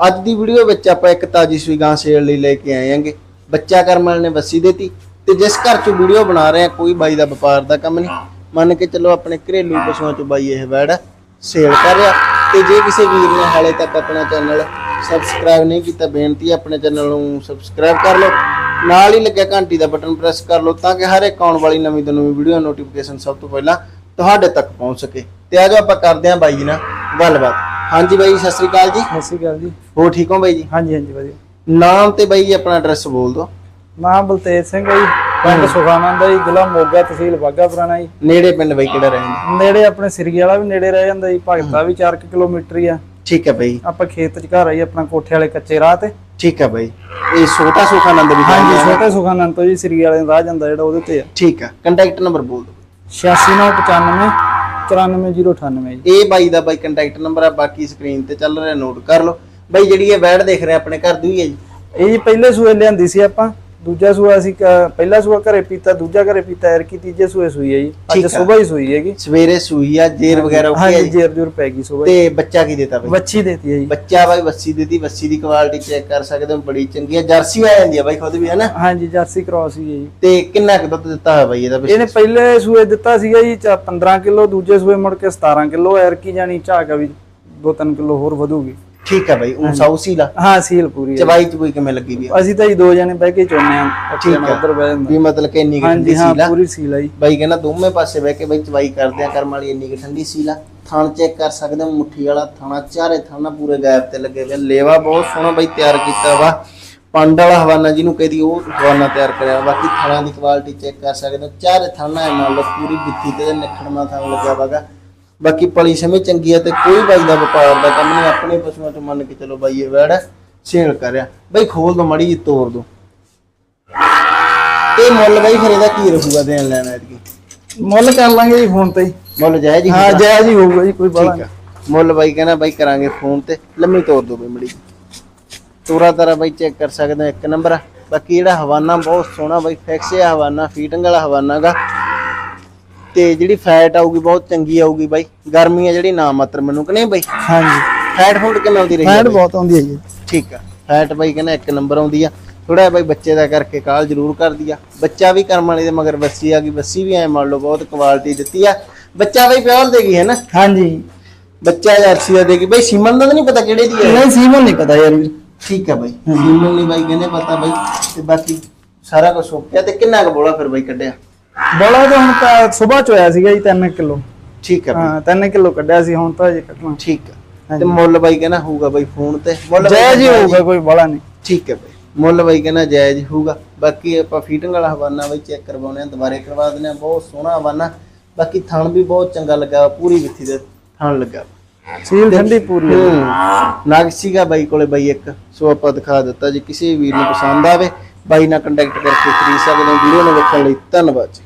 ਅੱਜ ਦੀ ਵੀਡੀਓ ਵਿੱਚ ਆਪਾਂ ਇੱਕ ਤਾਜੀ ਸੂਈ ਗਾਂ ਸੇਲ ਲਈ ਲੈ ਕੇ ਆਏ ਆਂਗੇ ਬੱਚਾ ਕਰਮ ਵਾਲੇ ਨੇ ਵੱਸੀ ਦੇਤੀ ਤੇ ਜਿਸ ਘਰ ਚ ਵੀਡੀਓ ਬਣਾ ਰਹੇ ਆ ਕੋਈ ਬਾਈ ਦਾ ਵਪਾਰ ਦਾ ਕੰਮ ਨਹੀਂ। ਮੰਨ ਕੇ ਚੱਲੋ ਆਪਣੇ ਘਰੇਲੂ ਪਸ਼ੂਆਂ ਚ ਬਾਈ ਇਹ ਵੈੜ ਸੇਲ ਕਰ ਰਿਹਾ। ਤੇ ਜੇ ਕਿਸੇ ਵੀਰ ਨੇ ਹਾਲੇ ਤੱਕ ਆਪਣਾ ਚੈਨਲ ਸਬਸਕ੍ਰਾਈਬ ਨਹੀਂ ਕੀਤਾ, ਬੇਨਤੀ ਆਪਣੇ ਚੈਨਲ ਨੂੰ ਸਬਸਕ੍ਰਾਈਬ ਕਰ ਲਓ। ਨਾਲ ਹੀ ਲੱਗਿਆ ਘੰਟੀ ਦਾ ਬਟਨ ਪ੍ਰੈਸ ਕਰ ਲਓ ਤਾਂ ਕਿ ਹਰ ਇੱਕ ਆਉਣ ਵਾਲੀ ਨਵੀਂ ਤੋਂ ਨਵੀਂ ਵੀਡੀਓ ਨੋਟੀਫਿਕੇਸ਼ਨ ਸਭ ਤੋਂ ਪਹਿਲਾਂ ਤੁਹਾਡੇ ਤੱਕ ਪਹੁੰਚ ਸਕੇ। ਤੇ ਆਜੋ ਆਪਾਂ ਕਰਦੇ ਹਾਂ ਬਾਈ ਜੀ ਨਾਲ ਗੱਲਬਾਤ। ਹਾਂਜੀ ਬਾਈ ਸਤਿ ਸ੍ਰੀ ਅਕਾਲ ਜੀ। ਸਤਿ ਸ਼੍ਰੀ ਅਕਾਲ ਜੀ। ਹੋ ਠੀਕ ਹੋ ਬਾਈ ਜੀ? ਹਾਂਜੀ ਹਾਂਜੀ ਵਧੀਆ। ਨਾਮ ਤੇ ਬਾਈ ਜੀ ਆਪਣਾ ਐਡਰੈਸ ਬੋਲ ਦਿਓ। ਨਾਮ ਬਲਤੇਜ ਸਿੰਘ ਹੈ ਜੀ। ਪਿੰਡ ਸੁਖਾਨੰਦ ਹੈ ਜੀ ਜ਼ਿਲ੍ਹਾ ਮੋਗਾ ਤਹਿਸੀਲ ਬਾਗਾ ਪੁਰਾਣਾ ਜੀ। ਨੇੜੇ ਪਿੰਡ ਬਾਈ ਕਿਹੜਾ ਰਹਿੰਦਾ? ਨੇੜੇ ਆਪਣੇ ਸਿਰਗੀ ਵਾਲਾ ਵੀ ਨੇੜੇ ਰਹਿ ਜਾਂਦਾ ਜੀ ਭਗਤਾ ਵੀ 4 ਕਿਲੋਮੀਟਰ ਹੀ ਆ। ਠੀਕ ਹੈ ਬਾਈ। ਆਪਾਂ ਖੇਤ ਚ ਘਰ ਆਈ ਆਪਣਾ ਕੋਠੇ ਵਾਲੇ ਕੱਚੇ ਰਾਹ ਤੇ। ਠੀਕ ਹੈ ਬਾਈ। ਇਹ ਛੋਟਾ ਸੁਖਾਨੰਦ ਵੀ ਹਾਂਜੀ। ਛੋਟੇ ਸੁਖਾਨੰਦ ਤੋਂ ਜੀ ਸਿਰਗੀ ਵਾਲੇ ਦਾ ਰਾਹ ਜਾਂਦਾ ਜਿਹੜਾ ਉਹਦੇ ਤੇ ਆ। ਠੀਕ ਹੈ। ਕੰਟੈਕਟ ਨੰਬਰ ਬੋਲ ਦਿਓ। 8695 94098 ਜੀ। ਇਹ ਬਾਈ ਦਾ ਬਾਈ ਕੰਟੈਕਟ ਨੰਬਰ ਆ ਬਾਕੀ ਸਕਰੀਨ ਤੇ ਚੱਲ ਰਿਹਾ ਨੋਟ ਕਰ ਲਓ। ਬਾਈ ਜਿਹੜੀ ਇਹ ਵੈੜ ਦੇਖ ਰਹੇ ਆਪਣੇ ਘਰ ਦੀ ਹੀ ਹੈ ਜੀ? ਇਹ ਜੀ ਪਹਿਲੇ ਸੂਏ ਲਿਆਂਦੀ ਸੀ ਆਪਾਂ। ਦੂਜਾ ਸੂਆ ਅਸੀਂ ਕ- ਪਹਿਲਾ ਸੂਆ ਘਰੇ ਪੀਤਾ ਦੂਜਾ ਘਰੇ ਪੀਤਾ ਐਰ ਕੀ ਤੀਜੇ ਸੂਏ ਸੂਈ ਹੈ ਜੀ। ਠੀਕ ਅੱਜ ਆ। ਸਵੇਰ ਹੀ ਸੂਈ ਹੈਗੀ। ਸਵੇਰੇ ਸੂਈ ਆ ਜੇਰ ਵਗੈਰਾ ਹਾਂਜੀ ਜੀ। ਜੇਰ ਜੂਰ ਪੈ ਗਈ ਸਵੇਰ ਤੇ ਬੱਚਾ ਕੀ ਦੇਤਾ ਬਾਈ? ਬੱਚੀ ਦੇਤੀ ਹੈ ਜੀ। ਬੱਚਾ ਬਾਈ ਵੱਸੀ ਦਿੱਤੀ ਵੱਸੀ ਦੀ ਕੁਆਲਿਟੀ ਚੈੱਕ ਕਰ ਸਕਦੇ ਹੋ ਬੜੀ ਚੰਗੀ ਹੈ ਜਰਸੀ ਆ ਜਾਂਦੀ ਹੈ ਬਾਈ ਖੁਦ ਵੀ ਹੈ ਨਾ ਹਾਂਜੀ ਜਰਸੀ ਕ੍ਰਾਸ ਹੀ ਹੈ ਜੀ। ਤੇ ਕਿੰਨਾ ਕੁ ਦੁੱਧ ਦਿੱਤਾ ਹੋਇਆ ਬਾਈ ਇਹਦਾ ਪਿੱਛੇ? ਇਹਨੇ ਪਹਿਲੇ ਸੂਏ ਦਿੱਤਾ ਸੀਗਾ ਜੀ ਚਾ 15 ਕਿਲੋ ਦੂਜੇ ਸੂਏ ਮੁੜ ਕੇ 17 ਕਿਲੋ ਐਰ ਕੀ ਜਾਨੀ ਝਾਕਾ ਵੀ 2-3 ਕਿਲੋ ਹੋਰ ਵਧੂਗੀ। ਠੀਕ ਹੈ ਬਾਈ ਉਹ ਸਾਊਸੀ ਲਾ ਹਾਂ ਸੀਲ ਪੂਰੀ ਹੈ ਚਵਾਈ ਚ ਕੋਈ ਕਿਵੇਂ ਲੱਗੀ ਵੀ ਆ? ਅਸੀਂ ਤਾਂ ਜੀ ਦੋ ਜਣੇ ਬਹਿ ਕੇ ਚੋਨੇ ਆ ਠੀਕ ਆ। ਉੱਧਰ ਬਹਿ ਜਾਂਦਾ ਵੀ ਮਤਲਬ ਕਿ ਇੰਨੀ ਕੁ ਠੰਡੀ ਹਾਂਜੀ ਹਾਂ ਸੀਲਾ ਪੂਰੀ ਸੀਲ ਹੈ ਜੀ। ਬਾਈ ਕਹਿੰਦਾ ਦੋਵੇਂ ਪਾਸੇ ਬਹਿ ਕੇ ਬਾਈ ਚਵਾਈ ਕਰਦੇ ਆ ਕਰਮ ਵਾਲੀ ਇੰਨੀ ਕੁ ਠੰਡੀ ਸੀਲਾ ਥਣ ਚੈੱਕ ਕਰ ਸਕਦੇ ਹੋ ਮੁੱਠੀ ਵਾਲਾ ਥਾਣਾ ਚਾਰੇ ਥਾਣਾ ਪੂਰੇ ਗੈਪ ਤੇ ਲੱਗੇ ਹੋਏ ਆ। ਲੇਵਾ ਬਹੁਤ ਸੋਹਣਾ ਬਾਈ ਤਿਆਰ ਕੀਤਾ ਵਾ। ਪੰਡ ਵਾਲਾ ਹਵਾਨਾ ਜਿਹਨੂੰ ਕਹਦੀ ਉਹ ਹਵਾਨਾ ਤਿਆਰ ਕਰਿਆ ਬਾਕੀ ਥਾਣਾ ਦੀ ਕੁਆਲਿਟੀ ਚੈੱਕ ਕਰ ਸਕਦੇ ਹੋ। ਚਾਰੇ ਥਾਣਾ ਹੈ ਮੰਨ ਲਓ ਪੂਰੀ ਗਿੱਠੀ ਤੇ ਨਿਖੜਮਾ ਥਾਂ ਲੱਗਿਆ ਵਾਗਾ ਬਾਕੀ ਪਲੀ ਸਮੇਂ ਚੰਗੀ ਹੈ ਤੇ ਕੋਈ ਬਾਈ ਦਾ ਵਪਾਰ ਦਾ ਕੰਮ ਨਹੀਂ ਆਪਣੇ ਪਸ਼ੂਆਂ ਤੋਂ ਮੰਨ ਕੇ ਚਲੋ ਬਾਈ ਇਹ ਵੈੜ ਸੇਲ ਕਰਿਆ ਬਾਈ ਖੋਲ ਦੋ ਮੜੀ ਜੀ ਤੋੜ ਦੋ। ਇਹ ਮੁੱਲ ਬਾਈ ਫਿਰ ਇਹਦਾ ਕੀ ਰਹੂਗਾ ਦੇਣ ਲੈਣਾ ਇਹਦੀ ਮੁੱਲ ਕਰ ਲਾਂਗੇ ਜੀ ਫੋਨ ਤੇ। ਮੁੱਲ ਜਾਇਜ਼ ਹੀ ਹਾਂ? ਜਾਇਜ਼ ਹੀ ਹੋਊਗਾ ਜੀ ਕੋਈ ਬਾਲਾ ਆ। ਮੁੱਲ ਬਾਈ ਕਹਿੰਦਾ ਬਾਈ ਕਰਾਂਗੇ ਫੋਨ ਤੇ ਲੰਮੀ ਤੋੜ ਦੋ ਬਈ ਮੜੀ ਤੋਰਾ ਤਾਰਾ ਬਾਈ ਚੈੱਕ ਕਰ ਸਕਦੇ ਇੱਕ ਨੰਬਰ ਆ। ਬਾਕੀ ਜਿਹੜਾ ਹਵਾਨਾ ਬਹੁਤ ਸੋਹਣਾ ਬਾਈ ਫਿਕਸ ਹੈ ਹਵਾਨਾ ਫੀਟਿੰਗ ਵਾਲਾ ਹਵਾਨਾ ਗਾ ਤੇ ਜਿਹੜੀ ਫੈਟ ਆਊਗੀ ਬਹੁਤ ਚੰਗੀ ਆਊਗੀ ਬਾਈ। ਗਰਮੀ ਆ ਜਿਹੜੀ ਨਾ ਮਾਤਰ ਮੈਨੂੰ ਕਿ ਨਹੀਂ ਬਾਈ? ਹਾਂਜੀ। ਫੈਟ ਫੂਡ ਕਿਵੇਂ ਆਉਂਦੀ ਰਹੀ ਆ ਫੈਟ ਬਾਈ? ਬਹੁਤ ਆਉਂਦੀ ਹੈ ਜੀ ਠੀਕ ਆ। ਫੈਟ ਬਾਈ ਕਹਿੰਦਾ ਇੱਕ ਨੰਬਰ ਆਉਂਦੀ ਆ। ਥੋੜਾ ਬਾਈ ਬੱਚੇ ਦਾ ਕਰਕੇ ਕਾਲ ਜ਼ਰੂਰ ਕਰਦੀ ਆ। ਬੱਚਾ ਵੀ ਕਰਮ ਵਾਲੇ ਦੇ ਮਗਰ ਬੱਸੀ ਆ ਗਈ। ਬੱਸੀ ਵੀ ਐ ਮੰਨ ਲਓ ਬਹੁਤ ਕੁਆਲਿਟੀ ਦਿੱਤੀ ਆ। ਬੱਚਾ ਬਾਈ ਪਿਓਰ ਦੇਗੀ ਹੈ ਨਾ? ਹਾਂਜੀ। ਬੱਚਾ ਜਰਸੀ ਦਾ ਦੇਗੀ ਬਾਈ ਸੀਮਨ ਦਾ ਤਾਂ ਨਹੀਂ ਪਤਾ ਕਿਹੜੇ ਦੀ ਹੈ ਨਹੀਂ ਸੀਮਨ ਨਹੀਂ ਪਤਾ ਯਾਰ। ਵੀਰ ਠੀਕ ਹੈ ਬਾਈ। ਸੀਮਨ ਨਹੀਂ ਬਾਈ ਕਹਿੰਦੇ ਪਤਾ ਬਾਈ। ਤੇ ਬਾਕੀ ਸਾਰਾ ਕੁਝ ਸੋਪਿਆ ਤੇ ਕਿੰਨਾ ਕੁ ਬੋਲਾ ਫਿਰ ਬਾਈ ਕੱਢਿਆ? ਬੋਲਾ ਤਾਂ ਹੁਣ ਤਾਂ ਸਵੇਰ ਚ ਹੋਇਆ ਸੀਗਾ ਜੀ 3 ਕਿਲੋ। ਠੀਕ ਹੈ ਹਾਂ 3 ਕਿਲੋ ਕੱਢਿਆ ਸੀ ਹੁਣ ਤਾਂ ਜੇ ਕੱਢਣਾ। ਠੀਕ ਹੈ ਤੇ। ਮੁੱਲ ਬਾਈ ਕਹਿੰਦਾ ਹੋਊਗਾ ਬਾਈ ਫੋਨ ਤੇ। ਮੁੱਲ ਜਾਇਜ਼ ਹੀ ਹੋਊਗਾ ਕੋਈ ਬਾਲਾ ਨਹੀਂ। ਠੀਕ ਹੈ ਬਾਈ। ਮੁੱਲ ਬਾਈ ਕਹਿੰਦਾ ਜਾਇਜ਼ ਹੋਊਗਾ। ਬਾਕੀ ਆਪਾਂ ਫੀਟਿੰਗ ਵਾਲਾ ਹਵਾਨਾ ਬਾਈ ਚੈੱਕ ਕਰਵਾਉਣੇ ਆ ਦੁਬਾਰੇ ਕਰਵਾ ਦਿੰਦੇ ਆ ਬਹੁਤ ਸੋਹਣਾ ਹਵਾਨਾ। ਬਾਕੀ ਥਣ ਵੀ ਬਹੁਤ ਚੰਗਾ ਲੱਗਾ ਪੂਰੀ ਵਿੱਥੀ ਦੇ ਥਣ ਲੱਗਾ। ਸੀਲ ਠੰਡੀ ਪੂਰੀ ਨਗ ਸੀਗਾ ਬਾਈ ਕੋਲੇ ਬਾਈ ਇੱਕ। ਸੋ ਆਪਾਂ ਦਿਖਾ ਦਿੱਤਾ ਜੇ ਕਿਸੇ ਵੀਰ ਨੂੰ ਪਸੰਦ ਆਵੇ ਬਾਈ ਨਾਲ ਕੰਟੈਕਟ ਕਰਕੇ ਖਰੀਦ ਸਕਦੇ ਹੋ। ਵੀਡੀਓ ਨੂੰ ਵੇਖਣ ਲਈ ਧੰਨਵਾਦ ਜੀ।